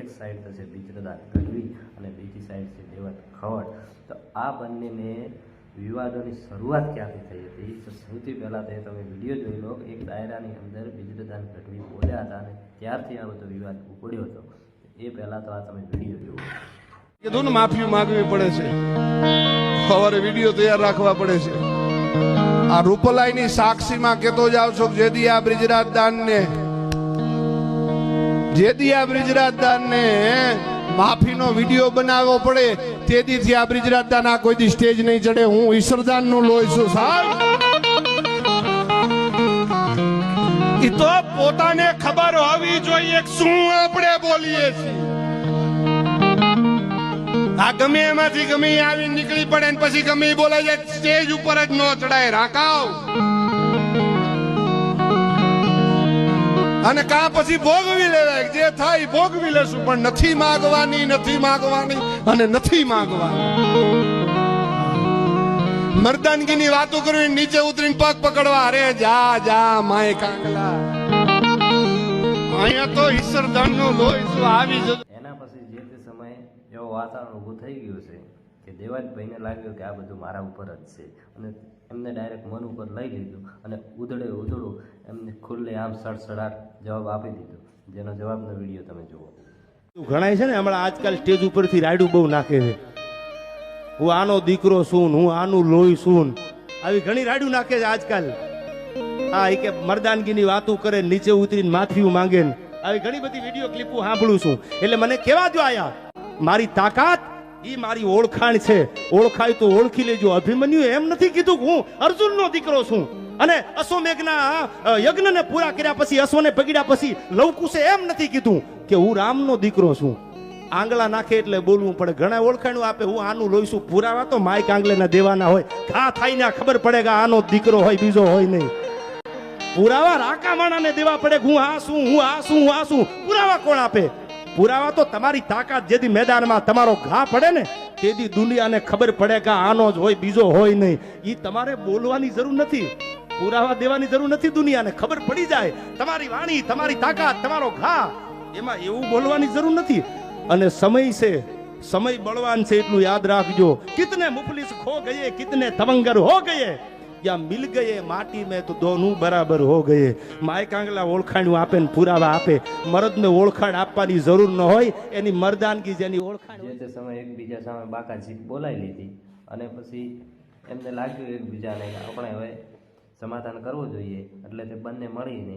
એક સાઈડ થશે વિચરદા ગઢવી અને બીજી સાઈડ છે દેવત ખવડ. તો આ બંનેને વિવાદોની શરૂઆત ક્યાંથી થઈ હતી? તો સૌથી પહેલાં તે તમે વીડિયો જોઈ લો એક દાયરાની અંદર બિજરદાન ગઢવી બોલ્યા હતા અને ત્યારથી આ બધો વિવાદ ઉપડ્યો હતો. એ પહેલાં તો આ તમે વીડિયો જુઓ. કીધું ને માફી માંગવી પડે છે. સવારે વીડિયો તૈયાર રાખવા પડે છે. આ રૂપલાઈની સાક્ષીમાં કેતો જાવ છો જેથી આ બ્રિજરાજ દાનને જેદી આ બ્રિજરાજદારને માફીનો વીડિયો બનાવવો પડે, તેદીથી આ બ્રિજરાજ ના કોઈ દી સ્ટેજ નહીં ચડે. હું ઈશ્વરદાનનું લોહી છું, સાહેબ. એ તો પોતાને ખબર હોવી જોઈએ શું આપણે બોલીએ છીએ. આ ગમે એમાંથી ગમે આવી નીકળી પડે ને પછી ગમે બોલાય જાય, સ્ટેજ ઉપર જ ન ચડાય રાકાવ અને કા પછી ભોગવી લેવાય જે થાય ભોગવી લેશું પણ નથી માગવાની નથી માગવાની અને નથી માગવાની. મર્દાનગીની વાતો કરવી નીચે ઉતરીને પગ પકડવા, અરે જા જા, માય કાંગલા અહીંયા તો ઈશ્વરદાનનું લોહી શું આવી જતું? એના પછી જે તે સમયે એવો વાતાવરણ ઊભું થઈ ગયું છે કે દેવાજભાઈને લાગ્યું કે આ બધું મારા ઉપર જ છે. અને એમને ડાયરેક્ટ મન ઉપર લઈ લીધું અને ઉધડે ઉધડું એમને ખુલ્લે આમ સડસડાટ જવાબ આપી દીધો. જેનો જવાબનો વીડિયો તમે જુઓ. ઘણાય છે ને, હમણાં આજકાલ સ્ટેજ ઉપરથી રાયડું બહુ નાખે છે. હું આનો દીકરો છું હું આનું લોહી છું આવી ઘણી રાયડું નાખે છે આજકાલ. હા, એ કે મર્દાનગીની વાતો કરે, નીચે ઉતરીને માથિયું માંગે આવી ઘણી બધી વીડિયો ક્લિપો સાંભળું છું. એટલે મને કેવા જો આયા, મારી તાકાત ઈ મારી ઓળખાણ છે. ઓળખાય તો ઓળખી લેજો. અભિમન્યુ એમ નથી કીધું હું અર્જુનનો દીકરો છું. અને અશ્વમેઘના યજ્ઞને પૂરા કર્યા પછી, અશ્વને પગડ્યા પછી લવકુશે એમ નથી કીધું કે હું રામનો દીકરો છું. આંગળા નાખે એટલે બોલવું પડે. ઘણા ઓળખાણું આપે, હું આનું લોહીશું પુરાવા? તો માઇક આંગળેના દેવાના હોય. ઘા થાય ને ખબર પડે કે આનો દીકરો હોય, બીજો હોય નહીં. પુરાવા રાકા માણાને દેવા પડે હું આ શું હું આ શું હું આ શું પુરાવા કોણ આપે? પુરાવા તો તમારી તાકાત જેથી મેદાનમાં તમારો ઘા પડે ને, તેથી દુનિયાને ખબર પડે કે આનો જ હોય, બીજો હોય નહીં. એ તમારે બોલવાની જરૂર નથી. પુરાવા દેવાની જરૂર નથી દુનિયાને. ખબર પડી જાય. તમારી વાણી, તમારી તાકાત, તમારો ઘા, એમાં એવું બોલવાની જરૂર નથી. અને સમય છે, સમય બળવાન છે, એટલું યાદ રાખજો. કિતને મુફલિસ ખો ગયે, કિતને તવંગર હો ગયે? યા મિલ ગયે માટી મેં તો દોનું બરાબર હો ગયે. માય કાંગલા ઓળખાણું આપે ને પુરાવા આપે. મરદને ઓળખાણ આપવાની જરૂર ન હોય એની મરદાનગી જેની ઓળખાણ જે તે સમયે એકબીજા સામે બાકાજી બોલાવી લીધી અને પછી એમને લાગ્યું એકબીજાને આપણે હવે સમાધાન કરવું જોઈએ. એટલે તે બંને મળીને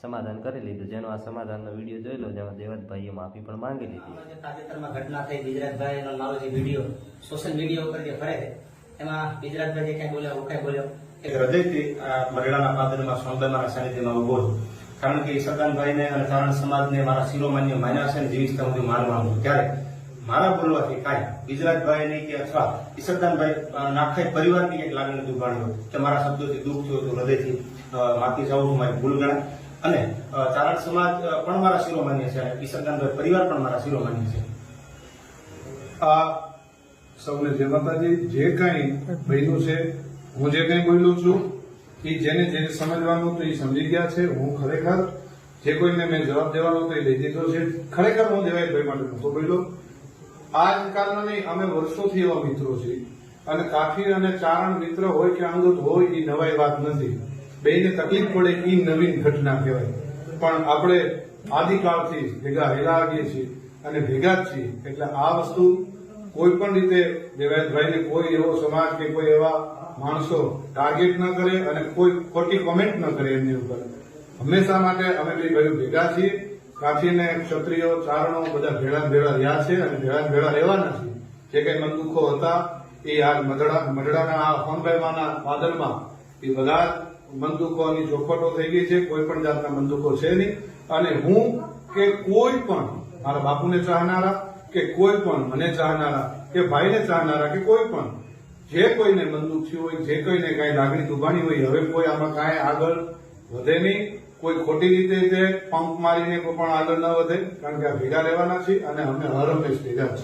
સમાધાન કરી લીધું. જેનો આ સમાધાનનો વીડિયો જોઈ લો જેમાં દેવતભાઈએ માફી પણ માંગી લીધી. તાજેતરમાં ઘટના થઈ ગુજરાતભાઈનો મારો જે વીડિયો સોશિયલ મીડિયા ઉપર જે ફરે છે એમાં ગુજરાતભાઈ જે કાંઈ હું કાંઈ બોલ્યો? હૃદયથી આ પાદરમાં મારા સાનિધ્યમાં ઊભો કારણ કે ઈસરદાનભાઈને અને ચારણ સમાજને મારા શિરોમાન્ય માન્યા છે અને જીવિત હું માનવાનું ત્યારે મારા બોલવાથી કાંઈ ગુજરાતભાઈની કે અથવા ઈસરદાનભાઈ અ, નાખાઈ પરિવારની એક લાગણી દુભાણી હોય કે મારા શબ્દોથી દુઃખ થયું હતું હૃદયથી માફી જાઉં છું મારી ભૂલ ગણાય. અને તારણ સમાજ પણ મારા શિરોમાન્ય છે અને પરિવાર પણ મારા શિરોમાન્ય છે. સૌને જય માતાજી. જે કાંઈ બન્યું છે, હું જે કંઈ બોલ્યો છું, એ જેને જેને સમજવાનું હતું એ સમજી ગયા છે. હું ખરેખર જે કોઈને મેં જવાબ દેવાનો હતો એ લઈ દીધો છે. ખરેખર હું દેવાયભાઈ માટે નહોતો બોલ્યો. આ કારણો નહીં, અમે વર્ષોથી એવા મિત્રો છીએ. અને કાફી અને ચારણ મિત્ર હોય કે અંગત હોય, એ નવાઈ વાત નથી. બેયને તકલીફ પડે એ નવીન ઘટના કહેવાય. પણ આપણે આદિકાળથી ભેગા હેલા આવીએ છીએ અને ભેગા જ છીએ. એટલે આ વસ્તુ કોઈ પણ રીતે દેવેન્દ્રભાઈને કોઈ એવો સમાજ કે કોઈ એવા માણસો ટાર્ગેટ ન કરે અને કોઈ ખોટી કોમેન્ટ ન કરે એમની ઉપર. હંમેશા માટે અમે બે ભાઈઓ ભેગા છીએ. કાઠીને ક્ષત્રિયો, ચારણો, બધા ભેળા ભેળા રહ્યા છે અને ભેળા ભેળા રહેવાના છે. જે કઈ મન દુઃખો હતા, એ આ મઢડા, મઢડાના આ ફોનભાઈમાંના વાદળમાં, એ બધા દુઃખોની ચોખવટો થઈ ગઈ છે. કોઈ પણ જાતના મન છે નહીં. અને હું કે કોઈ પણ મારા બાપુને ચાહનારા કે કોઈ પણ મને ચાહનારા, કે ભાઈને ચાહનારા, કે કોઈ પણ, જે કોઈને મનદુખ થયું હોય, જે કોઈને કાંઈ લાગણી દુભાણી હોય, હવે કોઈ આમાં કાંઈ આગળ વધે નહીં. કોઈ ખોટી રીતે તે પંપ મારીને કોઈ પણ આગળ ન વધે, કારણ કે આ ભેગા રહેવાના છે અને અમે હર હંમેશ ભેગા છીએ.